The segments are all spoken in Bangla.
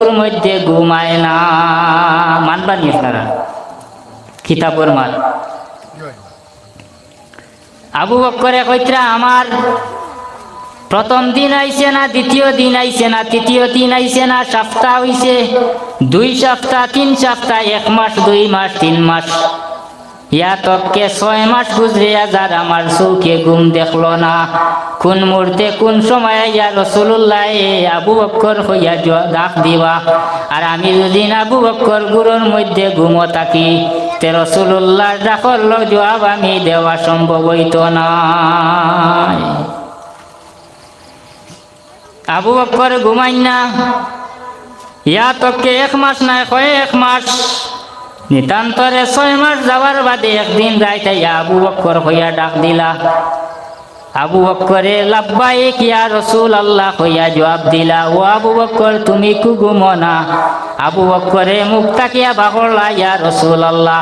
মধ্যে ঘুমায় না। মানবানি আপনারা কিতাবর আবু বক্করে কইত্রা আমার প্রথম দিন আইছে না, দ্বিতীয় দিন আইছে না, তৃতীয় দিন আইছে না, সপ্তাহ হইছে, দুই সপ্তাহ, তিন সপ্তাহ, এক মাস, দুই মাস, তিন মাস। ইয়া তককে ছয় মাস গুজরিয়া যার আমার চৌকে ঘুম দেখল না। কোন মুহূর্তে, কোন সময় ইয়া রসুল্লাহ আবু বক্কর হইয়া ডাক দিবা। আর আমি যদি আবু বক্কর গুরুর মধ্যে ঘুমো থাকি, তে রসুল্লাহ ডাকর জবাব আমি দেওয়া সম্ভব হইত না। আবু বক্কর ঘুমাই না। ইয়া তককে এক মাস নাই কয়ে এক মাস। নিতান্তরে ছয় মাস যাওয়ার বাদে একদিন যাইতে আবু বক্কর হইয়া ডাক দিলা। আবু বক্করে লাভবাই কিয়া রসুল আল্লাহ হইয়া জবাব দিলা, ও আবু বক্কর, তুমি কু ঘুমো না আবু বক্করে মুখ তাকিয়া বাকরলা ইয়া রসুল আল্লাহ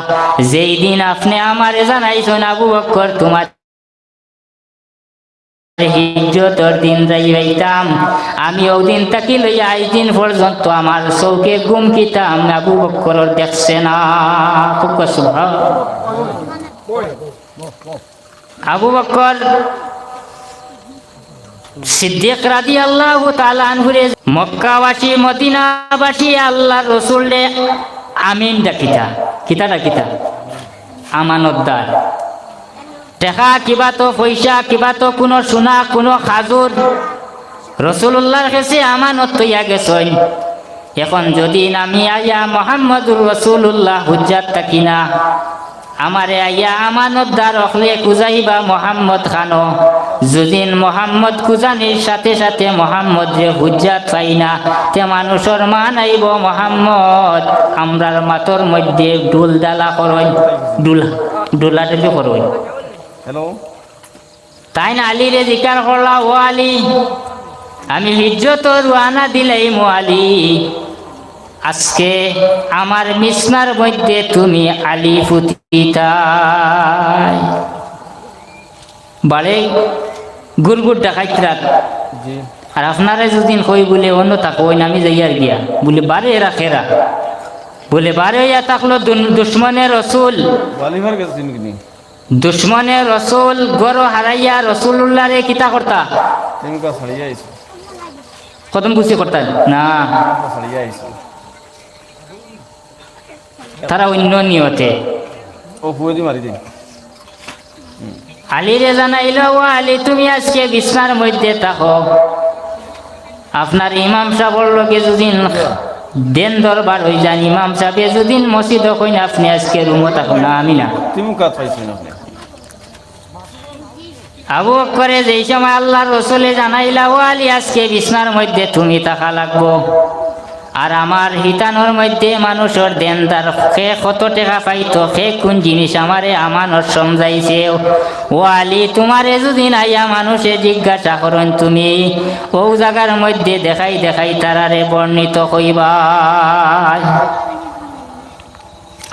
যেই দিন আপনি আমারে জানাইছেন আবু বক্কর, তোমার হিজ্জতর দিন যাইবাইতাম। আমি ওদিন তাকি লইয়া আজ দিন পর্যন্ত আমার চৌকে গুম কিতাম, আবু বক্কর দেখছে না। আবু বক্কর সিদ্দিক রাদি আল্লাহ তালানহুরে মক্কাবাসী, মদিনাবাসী আল্লাহ রসুলে আমিন ডাকিতা। কিতা? ডাকিতা আমানতদার। টেকা কিবা তো পয়সা কিবা তো কোনো সোনা, কোনো খাজুর রসুল্লাহর কাছে আমানত তৈয়া গেছন এখন যদি আমি আয়া মোহাম্মদুর রসুল্লাহ হুজ্জাত থাকি না আমারে আইয়া আমানত দ্বার অখলে কুজাইবা মোহাম্মদ খানো। যদিন মোহাম্মদ কুজানির সাথে সাথে মোহাম্মদ যে হুজ্জাত পাই না, তে মানুষের মান আইব মোহাম্মদ। আমরার মাতর মধ্যে ডুল ডালা করই ডুলা ডুলা ডুলি করই হ্যালো তাই না আলী রে জিকার করলা ও আলী? আমি হিজ্জত রুয়ানা দিলাই মো আলী। আজকে আমার মিসনার মধ্যে তুমি আলী ফুতিতাই বারে গুড়গুড় জি। আর আপনারা যদি কই বলে অন্য থাকো ওই নামি যাইয়ার গিয়া। বলে বারে এরা খেরা। বলে বারে ইয়া থাকল দুশ্মনের রসুল। দুশ্মনে রসুল গরো হারাইয়া রসুল্লাহ রে কিতা করতা? কদম খুশি করতা না। তারা অন্য নিয়তে। আলী রে জানাইল ও আলী তুমি আজকে বিছনার মধ্যে থাকো। আপনার ইমাম সাহর লগে যদি দেন দরবার হই জানি ইমাম সাহেব এতদিন মসজিদ হইন আপনি আজকে থাকো না আমি না। পাইছেন আপনি? আবু করে যেই সময় আল্লাহ রসুলে জানাইলা ও আলী আজকে বিছনার মধ্যে তুমি থাকা লাগবো। আর আমার হিতানোর মধ্যে মানুষের দেনদার সে কত টাকা পাইতো সে কোন জিনিস আমারে আমানত সমজাইছে ও আলী, তোমারে যদি নাইয়া মানুষে জিজ্ঞাসা করেন তুমি, ও জায়গার মধ্যে দেখাই দেখাই তারারে বর্ণিত হইবা।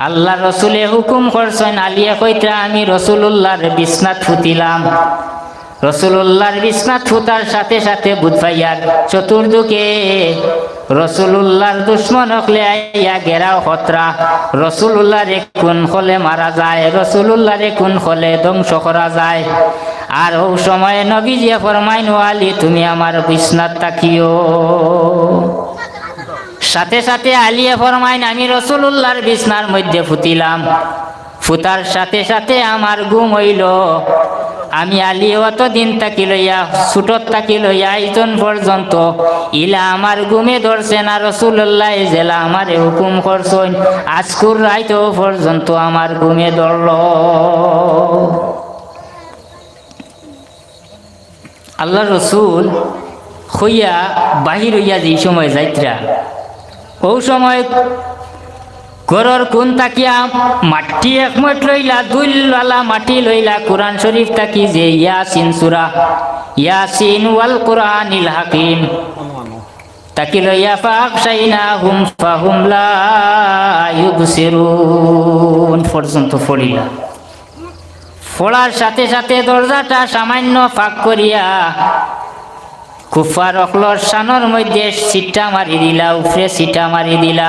আল্লাহ রসুলে হুকুম করছেন, আলিয়া কইতা আমি রসুল্লাহর বিছনাত ফুতিলাম। রসুল্লাহর বিছনাত ফুতার সাথে সাথে বুধভাইয়ার চতুর্দিকে রসুল্লাহর দুশ্মন হকলে আইয়া গেরাও খতরা। রসুল্লাহ রে কোন হলে মারা যায়? রসুল্লাহ রে কোন হলে ধ্বংস করা যায়? আর ও সময় নবীজিয়া ফরমাইন আলী, তুমি আমার বিছনাত তাকিও সাথে সাথে আলিয়া ফরমাইন, আমি রসুল্লাহর বিছনার মধ্যে ফুতিলাম। ফুতার সাথে সাথে আমার ঘুম হইল। আমি আলী অত দিন তাকি লইয়া, ছুটত তাকি লইয়া আইজন পর্যন্ত। ইলা আমার গুমে ধরছে না রসুল্লাহ জেলা আমারে হুকুম করছেন, আজকুর রাইতো পর্যন্ত আমার গুমে ধরল। আল্লাহ রসুল হইয়া বাহির হইয়া যে সময় যাইত্রা, ও সময় গরর কোন তাকিয়া? মাটি একমত লইলা, দুই লালা মাটি লইলা, কোরআন শরীফ তাকি যে ইয়াসিন সুরা। ইয়াসিন ওয়াল কোরআনিল হাকিম। তাকি লইয়া ফাক সাইনা হুম ফাহুম লা ইউবসিরুন। পর্যন্ত পড়িলা। ফোড়ার সাথে সাথে দরজাটা সামান্য ফাঁক করিয়া কুফার অকলর সানর মধ্যে সিটা মারি দিলা, উপরে সিটা মারি দিলা।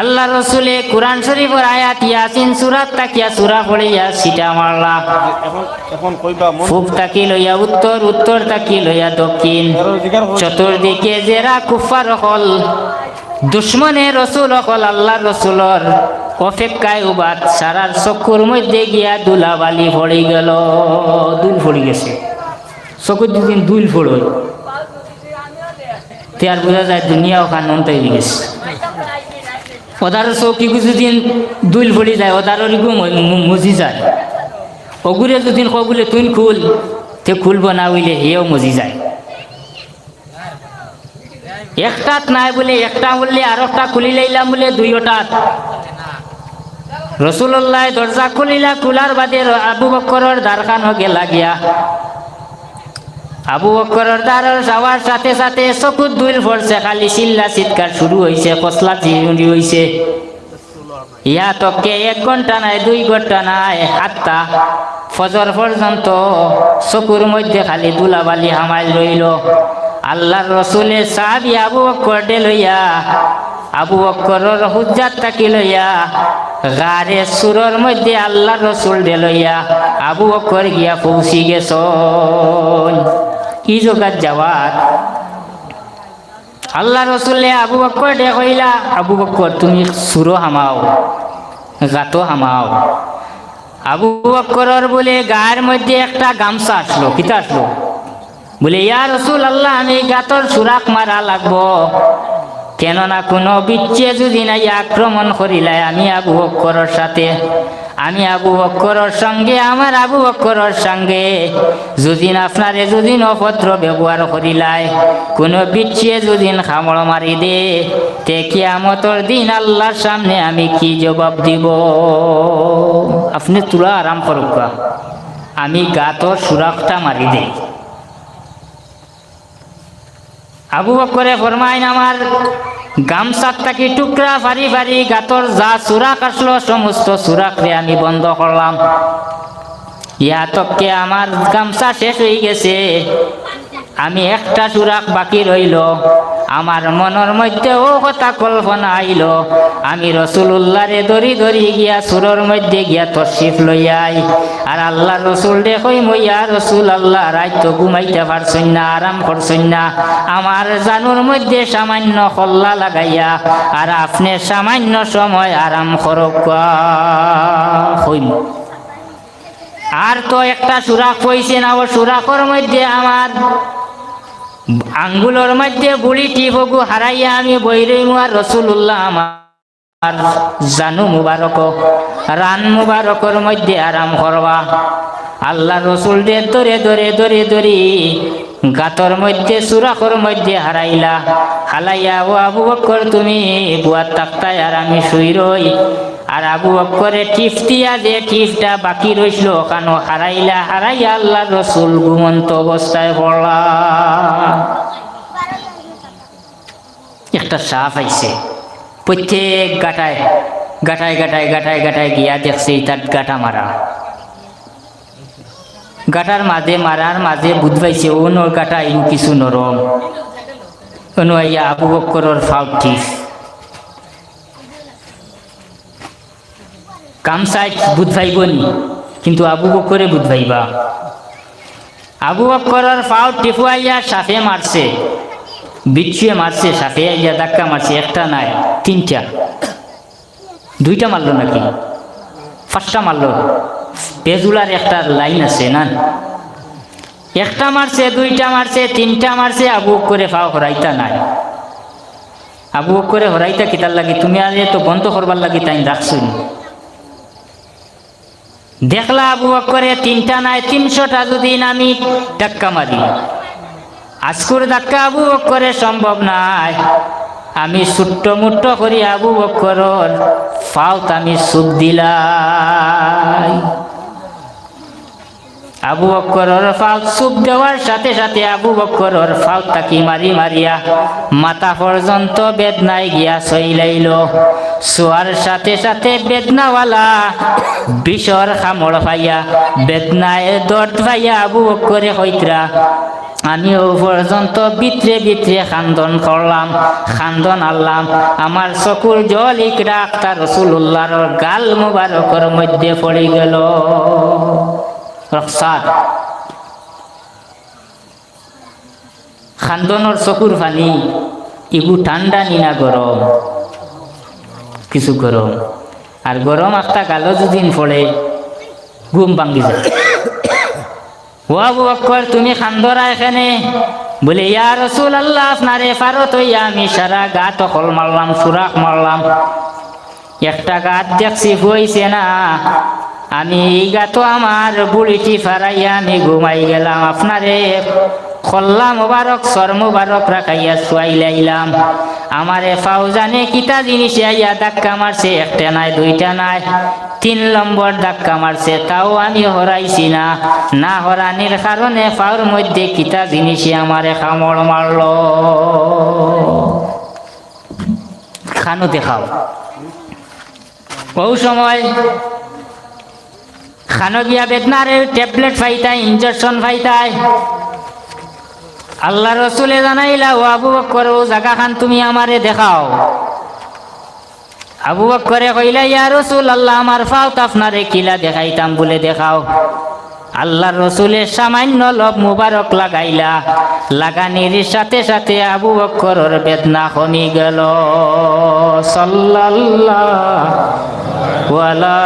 আল্লাহ রসুলে কোরআন শরীফর আয়াত ইয়াসিন সুরাত তাকিয়া সুরা পড়িয়া সিটা মারলা। মন তাকি লইয়া উত্তর উত্তর তাকি লইয়া দক্ষিণ। চতুর্দিকে জেরা কুফার হল। দুশ্মনে রসুল হল আল্লাহ রসুলর। অপেক্ষায় উবাদ সারার চকুর মধ্যে গিয়া দুলাবালি পড়ে গেল। দুল পড়ে গেছে। চকুর দুদিন দুল পড়ই তে আর বোঝা যায় দুনিয়া ওখান অন্ত হয়ে গেছে। ওদারও চৌকি কিছুদিন দুল পড়ি যায় লিগু মজি যায়। অগুরে যদিন কগুলে তুই খুল তে খুলব না হইলে হেও মজি যায়। একটাত নাই বলে একটা বললে আর একটা খুলি লাইলাম বলে দুইটাত রসুল্লাহ দরজা খুলিলা খুলার বাদে আবু বক্করের দ্বারখান গেলা গিয়া আবু বক্করের দ্বারের যাওয়ার সাথে সাথে চকুত দুইল পড়ছে খালি চিল্লা চিৎকার শুরু হয়েছে কসলা চিরুনি হয়েছে ইয়া তকে এক ঘণ্টা নাই, দুই ঘণ্টা নাই সাতটা ফজর পর্যন্ত চকুর মধ্যে খালি দুলাবালি হামাইল রইল। আল্লাহর রসুলের সাহাবি আবু বক্কর ডে লইয়া, আবু বক্করের হুজ্জাত তাকি লইয়া, গারে সুরর মধ্যে আল্লাহর রসুল ডে লইয়া আবু বক্কর গিয়া পৌঁছি গেছ কি জগাত যাওয়ার আল্লাহ রসুল্লে আবু বক্কর ডে কইলা, আবু বক্কর, তুমি সুরো হামাও, গাতো হামাও। আবু বক্করর বলে, গায়ের মধ্যে একটা গামছা আসলো কিতা আসলো। বলে, ইয়া রসুল আল্লাহ, আমি গাতর সুরাক মারা লাগবো। কেননা কোনো বিচ্ছে যদি নাই আক্রমণ করিলাই আমি আবু বক্করের সাথে। আমি আবু বক্করের সঙ্গে, আমার আবু বক্করের সঙ্গে। যদিন আপনারে যদিন অভদ্র ব্যবহার করিলাই কোনো বিচ্ছে যদিন খামড় মারি দে। তে কিয়ামতর দিন আল্লাহর সামনে আমি কি জবাব দিব? আপনি তুলা আরাম করুক আমি গাতর সুরাকটা মারি দেই। আবু বকরে ফরমাইন, আমার গামছার থাকি টুকরা ফারি ফারি গাতর যা সুরাক আসলো, সমস্ত সুরাকরে আমি বন্ধ করলাম। ইহাতককে আমার গামছা শেষ হয়ে গেছে। আমি একটা সুরাক বাকি রইল আমার মনের মধ্যে ও কথা কল্পনা আইল আমি রসুল্লাহরে দড়ি দড়ি গিয়া সুরর মধ্যে গিয়া তরশিফ লইয়াই আর আল্লাহ রসুল দেখই মইয়া রসুল আল্লাহ রাত তো ঘুমাইতে পারছই না আরাম করছই না। আমার জানুর মধ্যে সামান্য কল্লা লাগাইয়া আর আপনি সামান্য সময় আরাম করক হইম আর তো একটা সুরাক পইছে না ও সুরাকর মধ্যে আমার আঙ্গুলের মধ্যে বুড়ি টিপগু হারাইয়া আমি বৈরইমু আর রসুল্লাহ আমার জানু মুবারক, রান মুবারকর মধ্যে আরাম করবা। আল্লাহ রসুল দে দরে দরে দরে দরে গাতর মধ্যে সুরাকর মধ্যে হারাইলা। হালাইয়া, ও আবু বক্কর, তুমি বুয়ার তাক্তায় আর আমি শুই রই। আর আবু বক্করে টিফতিয়া যে টিফটা বাকি রইছিল ওখানো হারাইলা? হারাইয়া আল্লাহ রসুল ঘুমন্ত অবস্থায় পড়লা। একটা সাপ আইছে, প্রত্যেক গাটায় গাটায় গাটায় গাটায় গাটায় গিয়া দেখছে তার গাটা মারা। গাটার মাঝে মারার মাঝে বুধবাইছে ও নর গাটা কিছু নরম। অনু আইয়া আবু বক্করের ফাউ ঠিক কামসাই বুধবাইব নি কিন্তু আবু বকরে বুধ ভাইবা। আবু বক্করের ফাউ টিপুয়াইয়া সাফে মারছে, বিচ্ছুয়ে মারছে, সাফে আইয়া ধাক্কা মারছে, একটা নাই, তিনটা। দুইটা মারলো নাকি? পাঁচটা মারলো। পেজুলার একটা লাইন আছে না? একটা মারছে, দুইটা মারছে, তিনটা মারছে, আবু করে ফাও হরাইতা নাই। আবু করে হরাইতা কিতার লাগি? তুমি আর তো বন্ধ করবার লাগি, তাই রাখছুন দেখলা আবু করে তিনটা নাই, তিনশোটা যদি আমি ধাক্কা মারি। আজকুর ধাক্কা আবু করে সম্ভব নাই। আমি ছোট্ট মুট্ট করি আবু বকর ফাউত আমি সুখ দিলাই। আবু বক্করর ফাউত সুখ দেওয়ার সাথে সাথে আবু বক্করর ফাউত তাকি মারি মারিয়া মাথা পর্যন্ত বেদনায় গিয়া সইলাইল শোয়ার সাথে সাথে বেদনাওয়ালা বিষর খামড় পাইয়া, বেদনায় দর্দ পাইয়া আবু বক্করে হইতরা, আমিও পর্যন্ত বিত্রে বিত্রে খান্দন করলাম, খান্দন আনলাম। আমার চকুর জল ইকরা আক্তার রসুল্লাহর গাল মুবারকর মধ্যে পড়ে গেল। রক্সার খান্দনের চকুর পানি ইগু ঠান্ডা নিনা গরম কিছু গরম আর গরম একটা গালো দুদিন পড়ে ঘুম ভাঙ্গি যায়। ও আবু তুমি খান্দরা এখানে। বলে, ইয়া রসুল আল্লাহ আপনারে ফারত হইয়া আমি সারা গা টকল মারলাম সুরাক মারলাম একটা গাত দেখছি হইছে না। আমি গাতো আমার বুড়িটি ফারাইয়া আমি ঘুমাই গেলাম। আপনারে খল্লা মোবারক, সর মোবারক রাখাইয়া শুয়াই লাইলাম। আমারে ফাউজানে কিতা জিনিস, আইয়া ধাক্কা মারছে, একটা নাই, দুইটা নাই, তিন নম্বর ধাক্কা মারছে, তাও আমি হরাইছি না। না হরানির কারণে ফাউর মধ্যে কিতা জিনিসে আমারে কামড় মারল। খানো দেখাও। বহু সময় খানো গিয়া বেদনারে ট্যাবলেট ফাইতাই ইঞ্জেকশন ফাইতাই আল্লাহ রসুলে জানাইলা, ও আবু বক্কর, ও জাগা খান তুমি আমারে দেখাও। আবু বক্করে কইলা, ইয়া রসুল আল্লাহ আমার ফাও আপনারে কিলা দেখাইতাম বলে দেখাও। আল্লাহ রসুলের সামান্য লব মুবারক লাগাইলা, লাগানির সাথে সাথে আবু বক্করের বেদনা কমি গেল। সাল্লাল্লাহু। আলা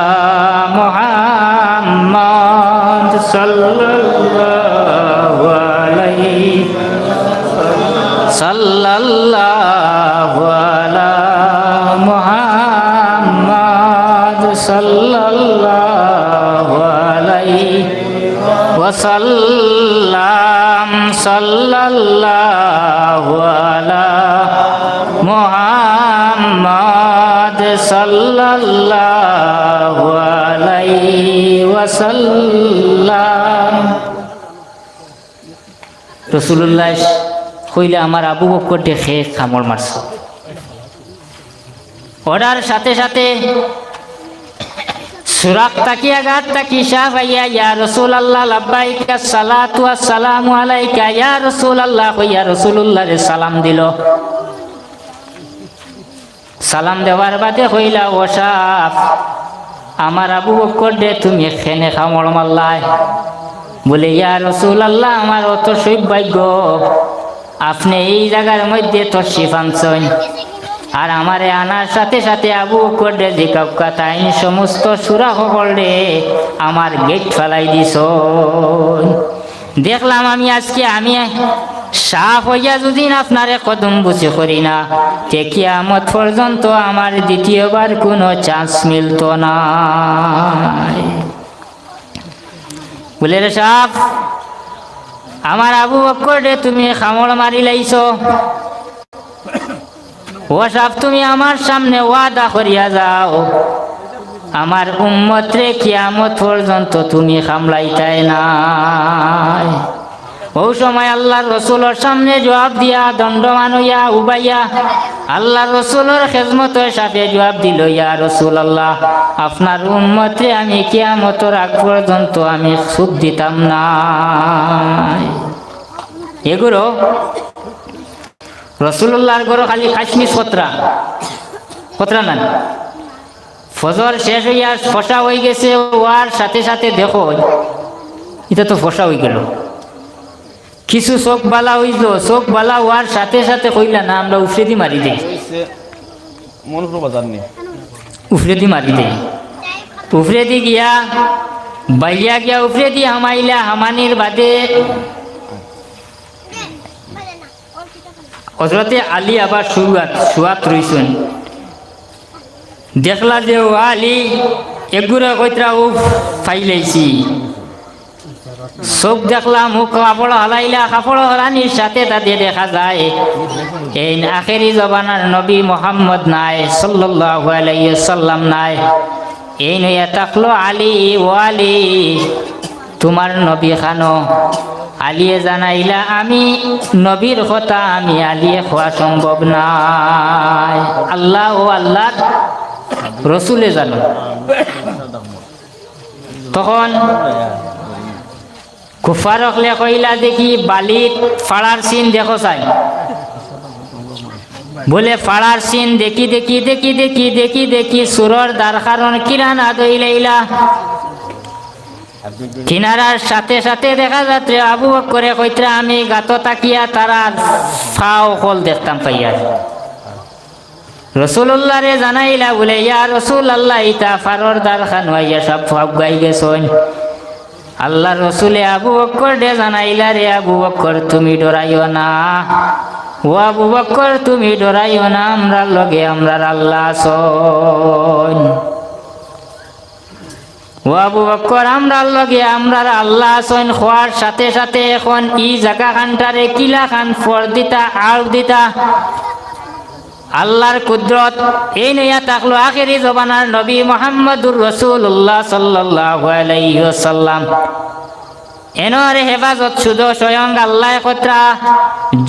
মুহাম্মদ সাল্লাল্লাহু আলাইহি সাল্লাল্লাহু আলা মুহাম্মদ সাল্লাল্লাহু আলাইহি ওয়াসাল্লাম সাল্লাল্লাহু আলা মুহাম্মদ সাল্লাল্লাহু রসুল্লাহ কইলে, আমার আবু বক্কর দেখে কামড় মারছ। ওরার সাথে সাথে সুরাক তাকিয়া গাত তাকি শাহ ভাইয়া, ইয়া রসুল আল্লাহ লাব্বাইকা সালাতু আসসালামু আলাইকা। ইয়া রসুল আল্লাহ কইয়া রসুল্লাহ রে সালাম দিল। সালাম দেওয়ার বাদে হইলা ওসাফ আমার আবু বক্কর দে, তুমি খেনে খামড় মাল্লাই বলে, ইয়া রসুল আল্লাহ আমার অত সৌভাগ্য। আপনি এই জায়গার মধ্যে তশিফ আনছেন। আর আমারে আনার সাথে সাথে আবু করে জিকাক্কা তাই সমস্ত সুরা সকলে আমার গেট ফেলাই দিস দেখলাম আমি আজকে, আমি সাফ হইয়া যদি আপনারে কদম বুঝে করি না তে কিয়ামত পর্যন্ত আমার দ্বিতীয়বার কোনো চান্স মিলতো না। বলে রে সাপ আমার আবু বক্কর তুমি খামড় মারি লাইছ। ও সাপ তুমি আমার সামনে ওয়াদা করিয়া যাও। আমার উম্মত রে কিয়ামত পর্যন্ত তুমি খামলাইতাই নাই। ও সময় আল্লাহর রসুলের সামনে জবাব দিয়া দণ্ডমান হইয়া, উবাইয়া আল্লাহ রসুলের খেজমত সাথে জবাব দিল, ইয়া রসুল আল্লাহ আপনার উন্মতে আমি কিয়ামতর আগ পর্যন্ত আমি সুখ দিতাম না। এগুলো রসুল্লাহর গরো খালি কাশ্মীর কতরা কতরা না? ফজর শেষ হইয়া ফসা হয়ে গেছে, ওয়ার সাথে সাথে দেখো, এটা তো ফসা হয়ে গেল। কিছু চোখ বালা হইল চোখ বালা হওয়ার সাথে সাথে কইলা না আমরা উফরে দি মারি দেই। হয়েছে মনপুর বাজার নিয়ে উফরে দি মারি দেই। উফরে দি গিয়া বাইয়া গিয়া উফরে দি হামাইলা হামানির বাদে হজরতে আলী আবার শুয়াত শুয়াত রইছেন। দেখলা যে ও আলী এগুলো কইতরা উফ ফাইলাইছি। চোখ দেখলাম, মুখ কাপড় হলাইলা, কাপড় হলানির সাথে তাদের দেখা যায়, এই আখেরি জবানার নবী মোহাম্মদ নাই, সাল্লাল্লাহু আলাইহি সাল্লাম নাই। এই নইয়া তাকলো আলী ওয়ালি তোমার নবী খানো। আলিয়ে জানাইলা, আমি নবীর কথা, আমি আলিয়ে খোয়া সম্ভব নাই। আল্লাহ ও আল্লাহ রসুলে জানো। তখন কুফার হকলে কইলা দেখি বালিত ফাড়ার সিন দেখো চাই। বলে ফাড়ার সিন দেখি দেখি দেখি দেখি দেখি দেখি সুরর দ্বার কারণ কিরান আদইলাইলা কিনারার সাথে সাথে দেখা যাচ্ছে আবু করে কইত্রা, আমি গাত তাকিয়া তারা ফাও কল দেখতাম পাইয়া। রসুল্লাহ জানাইলা বলে, ইয়া রসুল আল্লাহ ইতা ফারর দ্বার খান হইয়া সব ফাপ গাই গেছন আল্লাহ রসুলে আবু বক্কর ডে জানাইলা রে, আবু বক্কর, তুমি ডরাইও না। ও আবু বক্কর, তুমি ডরাইও না, আমরা লগে আমরার আল্লাহ আছেন। ও আবু বক্কর আমরার লগে আমরার আল্লাহ আছেন। খোয়ার সাথে সাথে এখন ই জাগা খানটারে কিলা খান, ফর দিতা, আল দিতা। আল্লাহর কুদরত, এই নইয়া তাকলো আখেরি জবানার নবী মোহাম্মদুর রসুল্লাহ ওয়াসাল্লাম। এনর হেফাজত শুধু স্বয়ং আল্লাহ কত্রা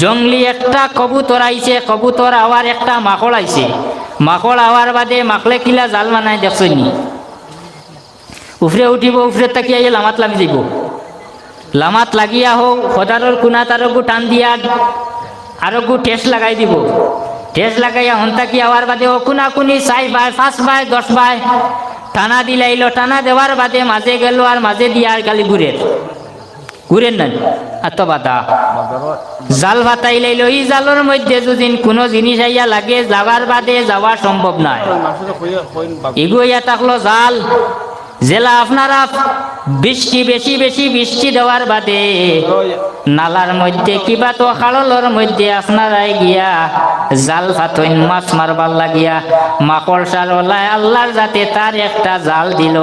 জঙ্গলি একটা কবুতর আইছে, কবুতর আওয়ার একটা মাকড় আইছে। মাকড় আওয়ার বাদে মাকলে কিলা জাল মানাই দেখছনি উফরে উঠিব, উফরে তাকিয়া লামাত লাগি যাব লামাত লাগিয়া হোক সদারর কোনা তারকু টান দিয়া আরকু টেস্ট লাগাই দিব। টেস্ট লাগাইয়া হন্তা কি আওয়ার বাদে ও কোনা চাই বাই পাঁচ বাই দশ বাই। টানা দিলাইলো টানা দেওয়ার বাদে মাঝে গেল আর মাঝে দিয়া আর খালি ঘুরের ঘুরেন না এত বাতা জাল ভাতাই লাইলো এই জালের মধ্যে যদি কোনো জিনিস আইয়া লাগে যাবার বাদে যাওয়া সম্ভব নয় এগুইয়া থাকল জাল। জেলা আপনারা বৃষ্টি বেশি বেশি বৃষ্টি দেওয়ার বাদে নালার মধ্যে কিবা তো খালর মধ্যে আপনারাই গিয়া জাল ফাতইন, মাছ মারবার লাগিয়া মাকড় সার ওলায় আল্লাহর যাতে তার একটা জাল দিল।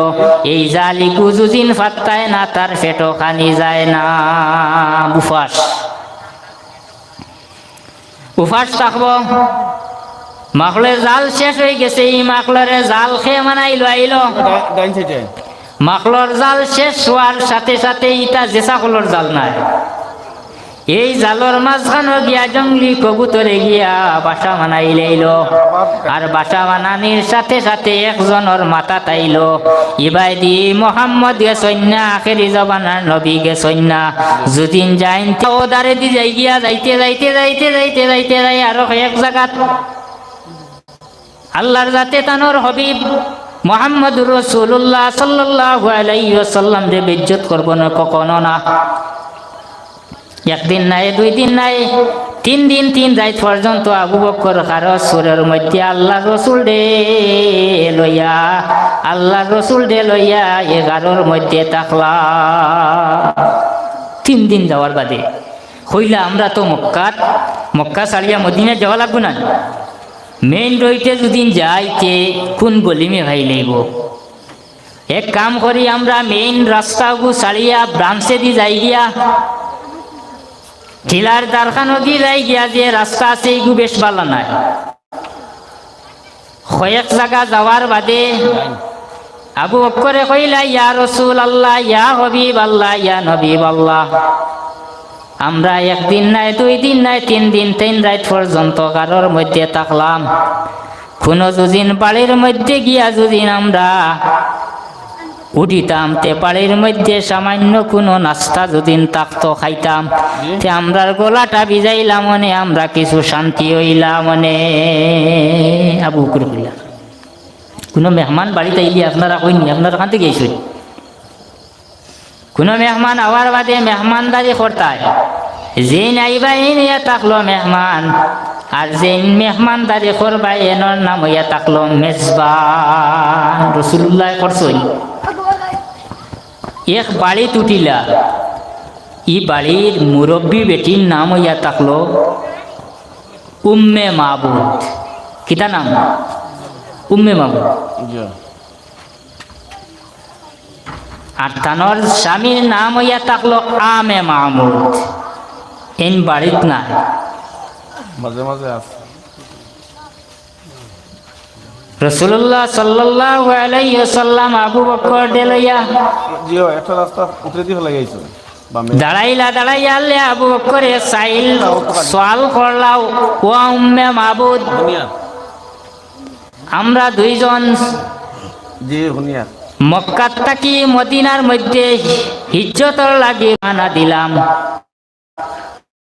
এই জাল ইকু জুজিন ফাত্তায় না, তার ফেটো খানি যায় না। উফাস। উফাস থাকব মাকলের জাল শেষ হয়ে গেছে এই মাকলরে জাল খেয়ে মানাইলো আইলো। মাকলর জাল শেষ হওয়ার সাথে সাথে ইটা জেসা কলর জাল নাই। এই জালর মাঝখানো গিয়া জঙ্গলি কবুতরে গিয়া বাসা বানাই লাইল। আর বাসা বানানির সাথে সাথে একজনের মাথা তাইল। ইবাই দি মোহাম্মদ গে সৈন্যা আখেরি জবানার নবী গে সৈন্যা। যদিন যাইন ও দারে দি যাই গিয়া যাইতে যাইতে যাইতে যাইতে যাইতে যাই আরও এক জায়গাত আল্লাহর জাতে তানোর হবিব মোহাম্মদ রসুল্লাহ সাল্লাহ আলাইসাল্লাম রে বেজ্জত করব না, কখনো না। একদিন নাই, দুই দিন নাই, তিন দিন, তিন রাত পর্যন্ত আবু বক্কর কারও সুরের মধ্যে আল্লাহ রসুল ডে লইয়া আল্লাহ রসুল ডে লইয়া এগারোর মধ্যে তাকলা তিন দিন যাওয়ার বাদে, হইলা আমরা তো মক্কাত মক্কা সারিয়া মদিনা যাওয়া লাগবো না। মেইন রইতে যদি যাইতে কোন গলিমে ভাই লইব। এক কাম করি আমরা মেইন রাস্তাগু সারিয়া ব্রাঞ্চে দি যাই গিয়া। টিলার দারখানো দি যাই গিয়া যে রাস্তা আছে এইগু বেশ ভালো নাই। কয়েক জায়গা যাওয়ার বাদে আবু অক্ষরে কইলা, ইয়া রসুল আল্লাহ ইয়া হবিব আল্লাহ ইয়া নবীব আল্লাহ আমরা একদিন নাই, দুই দিন নাই, তিন দিন, তিন রাত পর্যন্ত কারোর মধ্যে থাকলাম। কোনো যদিন বাড়ির মধ্যে গিয়া যদিন আমরা উঠিতাম, তে বাড়ির মধ্যে সামান্য কোনো নাস্তা যদিন থাকতো, খাইতাম। তে আমরার গলাটা ভিজাইলাম মনে, আমরা কিছু শান্তি হইলাম মনে। আবু করে কোনো মেহমান বাড়িতে আপনারা কইনি, আপনারা কান থেকে গেছেন কোনো মেহমান আওয়ার বাদে মেহমানদারি করতায়। যে নাইবা এই নিয়ে থাকল মেহমান, আর যে মেহমানদারি করবা এনর নাম হইয়া থাকল মেজবান। রসুল্লাহ করছই। এক বাড়ি তুটিলা, ই বাড়ির মুরব্বী বেটির নাম হইয়া থাকল উম্মে মাহবুদ কিতা নাম? উম্মে মাহবুদ আর তানোর স্বামীর নাম হইয়া থাকল আমে মাহমুদ ইন বাড়িত নাই। মাঝে মাঝে আছে। রসুল্লাহ সাল্লাহ আলাইসাল্লাম আবু বকর ডেলইয়া জিও একটা রাস্তা উতরে দিয়ে ফেলে দাঁড়াইলা দাঁড়াইয়া আবু বকরে সাইল সোয়াল করলাও ও উম্মে হুনিয়া আমরা দুইজন জি হুনিয়া মক্কাত থাকি মদিনার মধ্যে হিজ্জতর লাগি মানা দিলাম।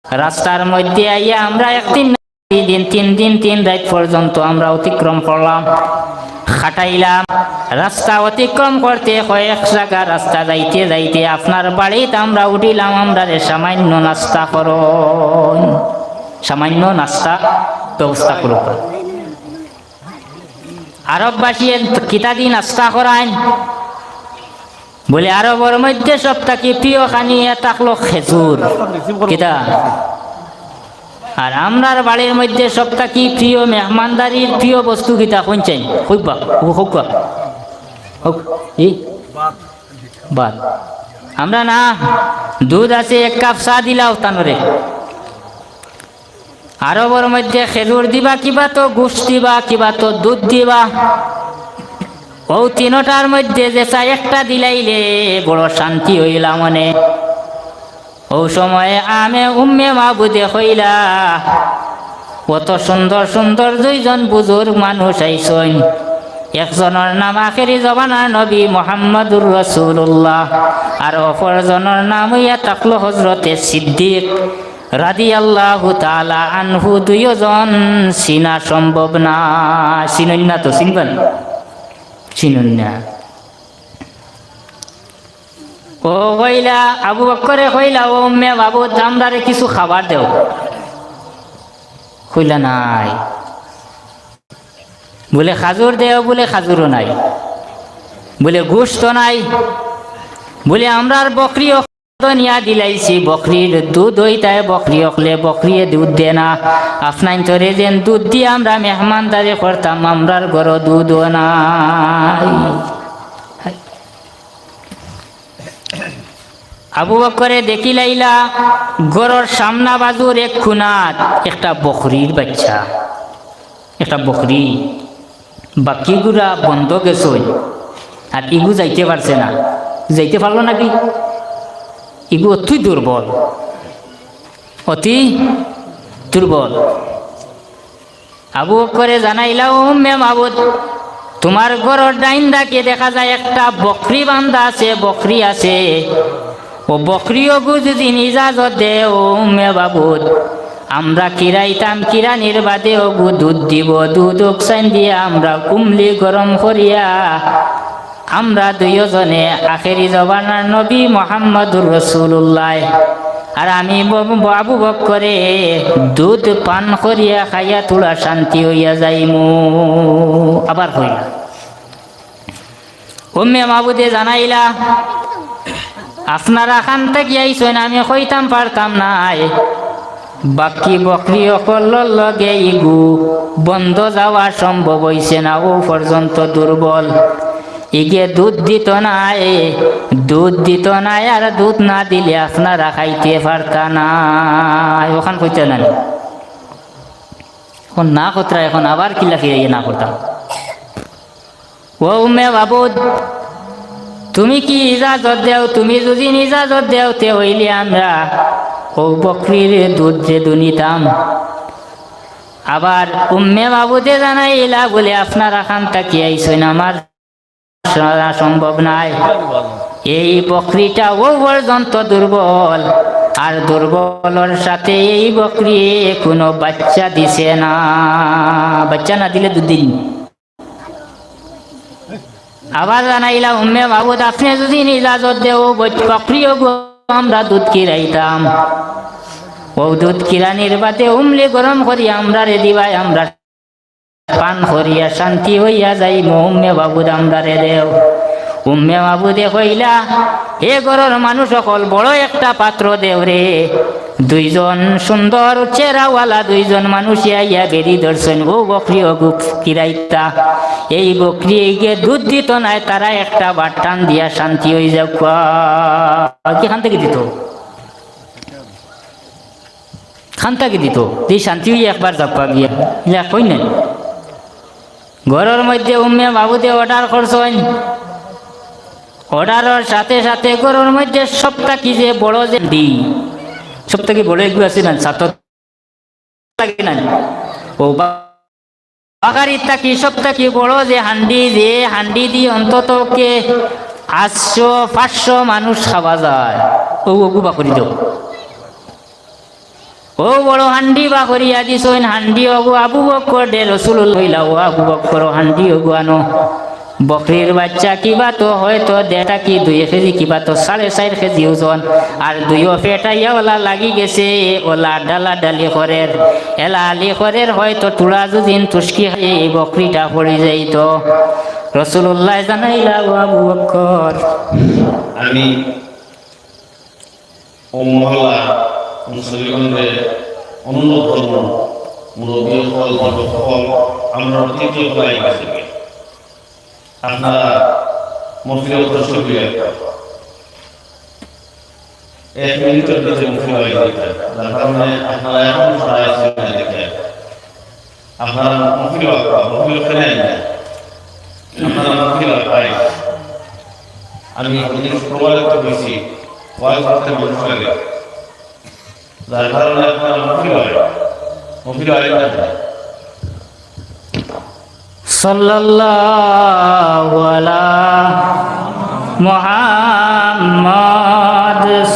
রাস্তার মধ্যে আইয়া আমরা একদিন দিন, তিন দিন, তিন রাত পর্যন্ত আমরা অতিক্রম করলাম, খাটাইলাম। রাস্তা অতিক্রম করতে কয়েক জায়গা রাস্তা যাইতে যাইতে আপনার বাড়িতে আমরা উঠিলাম, আমরা সামান্য নাস্তা করুন, সামান্য নাস্তা ব্যবস্থা করুন। আরববাসী কিতা দিন নাস্তা করাইন বলে আরবর মধ্যে সব থাকি প্রিয় খানি থাকল খেজুর কিতা? আর আমরার বাড়ির মধ্যে সব থাকি প্রিয় মেহমানদারির প্রিয় বস্তু কিতা শুনছেন? হইবা হোক হোক ই? বাদ। আমরা না, দুধ আছে এক কাপ চা দিলাও তানরে আরবর মধ্যে খেজুর দিবা, কিবা তো গুস দিবা, কিবা তো দুধ দিবা। ও তিনটার মধ্যে যে চা একটা দিলাইলে বড় শান্তি হইলা মনে। ও সময়ে আমে উম্মে মাবুদে হইলা। কত সুন্দর সুন্দর দুইজন বুজুর্গ মানুষ আইসইন একজনের নাম আখেরি জবানার নবী মোহাম্মদুর রসুল্লাহ আর অপরজনের নাম ইয়া তাকলো হজরতে সিদ্দিক। রাদি আল্লাহ আনহু দুইজন, চিনা সম্ভব না। চিনুন না তো, চিনবেন? চিনুন না। ও কইলা, আবু কইলা, ও মে বাবু, দামদারে কিছু খাবার দেও। কইলা, নাই। বলে, খাজুর দেও? বলে, খাজুরও নাই। বলে গোস্ত নাই। বলে, আমরার বকরিও নিয়া দিলাইছি, বকরির দুধ হইতায় বকরি অকলে বকরিয়ে দুধ দে না। আপনার তরে যেন দুধ দিয়ে আমরা মেহমানদারি করতাম, আমরার ঘর দুধও নাই। আবু বকরে দেখি লাইলা গরর সামনা বাজুর এক খুনাত, একটা বকরির বাচ্চা। একটা বকরি। বাকিগুলা বন্ধ গেছই, আর ইগু যাইতে পারছে না। যাইতে পারল নাকি? ইগু অতি দুর্বল। অতি দুর্বল। আবু করে জানাইলা, ও মেম আবুদ তোমার ঘরের ডাইন ডাকে দেখা যায় একটা বকরি বান্ধা আছে, বকরি আছে। ও বকরিও গু যদি ইজাজত দে, ও মে বাবুদ আমরা কিরাইতাম কিরানির বাদে ও গু দুধ দিব, দুধ অক্সাইন দিয়ে আমরা কুমলি গরম করিয়া আমরা দুইজনে আখেরি জবানার নবী মোহাম্মদুর রসুল্লাহ আর আমি বাবু বক করে দুধ পান করিয়া খাইয়া তোলা শান্তি হইয়া যাইমু। আবার হইলা। উম্মে মাবুদে জানাইলা, আপনারা খান থেকে আইসেন আমি কইতাম পারতাম নাই। বাকি বকরি অকল লগে ইগু বন্ধ যাওয়া সম্ভব হইছে না, ও পর্যন্ত দুর্বল। ইগে দুধ দিত নাই, দুধ দিত নাই আর দুধ না দিলে আপনারা খাইতে পারতা না। ওখান কইতে না এখন না কতরা, এখন আবার কিলা ফিরে না করতাম ও উমে বাবুদ, তুমি কি ইজাজত দেও, তুমি যদি ইজাজত দেও, তে হইলে আমরা ও বকরির দুধ যে দুনিতাম। আবার উম্মে বাবুতে জানাইলা বলে, আপনারা খান তাকি আইসেন আমার শোনা সম্ভব নাই। এই বকরিটা ও পর্যন্ত দুর্বল, আর দুর্বলর সাথে এই বকরি কোনো বাচ্চা দিছে না। বাচ্চা না দিলে দুদিন। আবার জানাইলা, উম্মে বাবুদ আপনি যদি ইজাজত দেও বকরিও আমরা দুধ কিরাইতাম ও দুধ কিরানির বাদে উমলে গরম করি, আমরা রে দিবাই আমরা পান করিয়া শান্তি হইয়া যাই উম্মে বাবুদ আমরা দেও। উম্মে বাবুদে কইলা হে ঘরের মানুষ সকল বড় একটা পাত্র দেও রে। দুইজন সুন্দর চেরাওয়ালা দুইজন মানুষ ইয়া বেরি ধরছেন। ও বকরি, ও কিরাইতা। এই বকরি গিয়ে দুধ দিত নাই, তারা একটা বাটান দিয়া শান্তি হয়ে যাও কিখান থেকে দিত? খান থেকে দিত। যে শান্তি হয়ে একবার যাবা গিয়া। কই নাই ঘরের মধ্যে উম্মে বাবুদে অর্ডার করছেন। অর্ডারের সাথে সাথে ঘরের মধ্যে সবটা কি যে বড় যে দি। সবটা কি বড় এগুলো আছে না ছাত্র লাগে না। ও বাগারি থাকি সবটা কি বড় যে হান্ডি যে হান্ডি দিয়ে অন্তত কে আটশো, পাঁচশো মানুষ খাওয়া যায়। ও ওগু বাকরি দেও। ও বড় হান্ডি বা করিয়া দিছইন হান্ডি অগু আবু বক্কর দে রসুল হইলা ও আবু বক্কর হান্ডি অগু আনো। বকরির বাচ্চা কিবা তো হয়তো দেটা কি দুই কেজি, কিবা তো সাড়ে চার কেজি ওজন। আর দুইও পেটাইয়া ওলা লাগি গেছে ওলা ডালা ডালি করের এলা আলি করের হয়তো টুড়া দুদিন খাই এই বকরিটা পড়ে যাইত রসুল্লাহ জানাইলা আবু বক্কর আমি মহল্লা অন্য ধর্ম মুরব্বী বড় সকল আমরা তৃতীয় খোলাই গেছি আপনারা দিয়ে এক মিনিটের ভিতরে যেতে যার কারণে আপনারা এখন আছেন দেখে আপনারা মহিলা মহিলা ফেলে আপনারা মহিলা পাই আমি অনেক প্রবলিত হয়েছি ওয়াজ করতে মানুষ যার কারণে আপনার মুফিল হয়। মুফিল হয় না। সাল্লাল্লাহু আলা মুহাম্মদ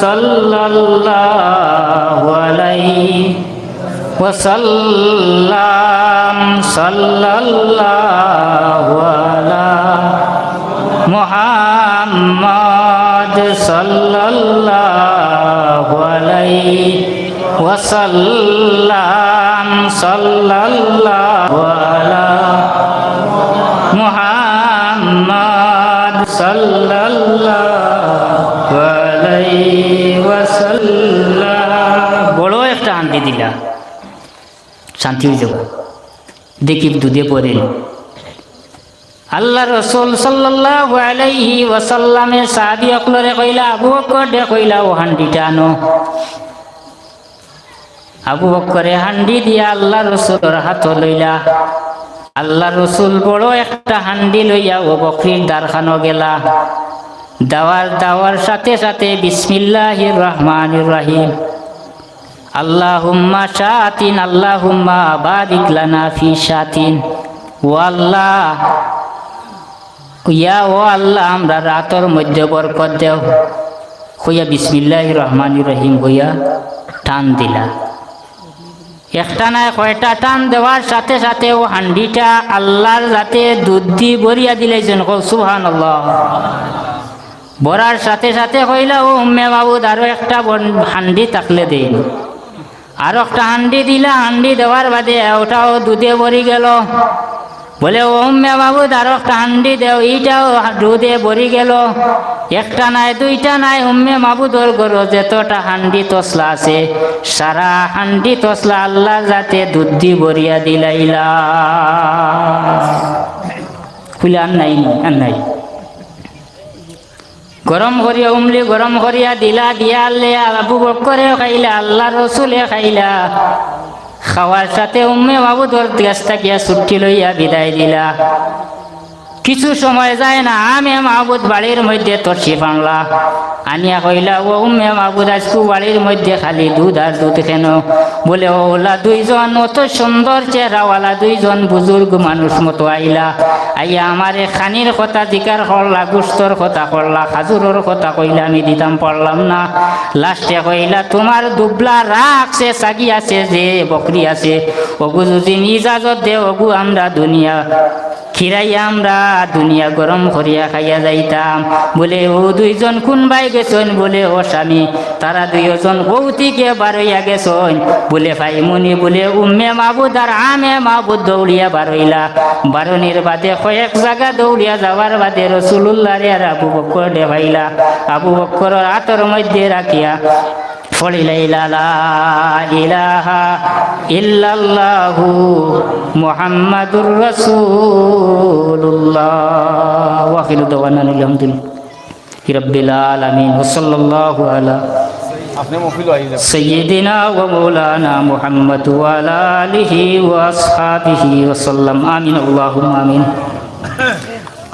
সাল্লাল্লাহু আলাইহি ওয়াসাল্লাম সাল্লাল্লাহু আলা মুহাম্মদ সাল্লাল্লাহু আলাইহি ওয়াসাল্লাম সাল্লাল্লাহু আলা মুহাম্মদ সাল্লাল্লাহু আলাইহি ওয়াসাল্লাম। বড় একটা আন্টি দিলা। শান্তি হয়ে যাবে। দেখি দুধে পড়েন আল্লাহ রসুল সাল্লাল্লাহু আলাইহি ওয়াসাল্লামে সাহাবী অকলরে কইলা, আবু বকর দে কইলা, ও হান্ডিটা আনো। আবু বকরে হান্ডি দিয়া আল্লাহ রসুলের হাত লইলা। আল্লাহ রসুল বড় একটা হান্ডি লইয়া ও বকরির দ্বারখানো গেলা। দাওয়ার দাওয়ার সাথে সাথে বিসমিল্লাহির রহমানির রহিম। আল্লাহুম্মা শাতিন, আল্লাহুম্মা বারিক লানা ফি শাতিন। ও আল্লাহ ইয়া ও আল্লাহ, আমরা রাতর মধ্যে বরকত দেও। হইয়া বিসমিল্লাহির রহমানির রহিম হইয়া টান দিলা। একটা না কয়টা টান দেওয়ার সাথে সাথে ও হান্ডিটা আল্লাহর যাতে দুধ দি বরিয়া দিলেছেন। সুহান বরার সাথে সাথে কইলা, ও উম্মে বাবুদ আরও একটা হান্ডি তাকলে দে আর একটা হান্ডি দিলা হান্ডি দেওয়ার বাদে ওটাও দুধে ভরি গেল। বলে, ও বাবু আরও একটা দেও, এইটাও দুধে ভরি গেল। একটা নাই, দুইটা নাই, উম্মে মাবুদর গরো যতটা হান্ডি তসলা আছে, সারা হান্ডি তসলা আল্লাহ যাতে দুধ দি দিলাইলা। খুলে আর নাই আর নাই। গরম করিয়া উমলি গরম করিয়া দিলা, দিয়া আল্লে আবু বক্করে খাইলা, আল্লাহ রসুলে খাইলা। খাওয়ার সাথে উম্মে বাবু তোর গ্যাসটা গিয়া ছুটি লইয়া বিদায় দিলা কিছু সময় যায় না, আমি মাহবুদ বাড়ির মধ্যে তরসি বাংলা আনিয়া কইলা ও উম্মে মাহবুদ আজকু বাড়ির মধ্যে খালি দুধ আর দুধ কেন? বলে ওলা, দুইজন অত সুন্দর চেহারাওয়ালা, দুইজন বুজুর্গ মানুষ মতো আইলা। আইয়া আমারে খানির কথা জিকার করলা, গুস্তর কথা করলা, খাজুরের কথা কইলা, আমি দিতাম পারলাম না। লাস্টে কইলা তোমার দুবলা রাখছে সাগি আছে, যে বকরি আছে। ওগু যদি ইজাজত দে ওগু আমরা দুনিয়া খিরাইয়া আমরা, দুনিয়া গরম করিয়া খাইয়া যাইতাম। বলে, ও দুইজন কোন বাই গেছন? বলে, ও স্বামী, তারা দুইজন কৌতিকে বারইয়া গেছন। বলে ভাই মুনি বলে, উম্মে মাবুদ আর আমে মাবুদ দৌড়িয়া বারইলা। বারনির বাদে কয়েক জায়গা দৌড়িয়া যাওয়ার বাদে রসুল্লাহ রে আর আবু বক্কর দে ভাইলা আবু বক্কর হাতর মধ্যে রাখিয়া ফলিলাইলা লা ইলাহা ইল্লাল্লাহু মুহাম্মাদুর রাসূলুল্লাহ ওয়া আখিরু দাওয়ানা আলহামদুলিল্লাহি রাব্বিল আলামিন ওয়া সাল্লাল্লাহু আলা আপনি মফিল আই سيدنا ومولانا محمد وعلى آله وأصحابه وسلم آمين اللهم آمين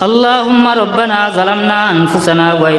اللهم ربنا ظلمنا أنفسنا وإن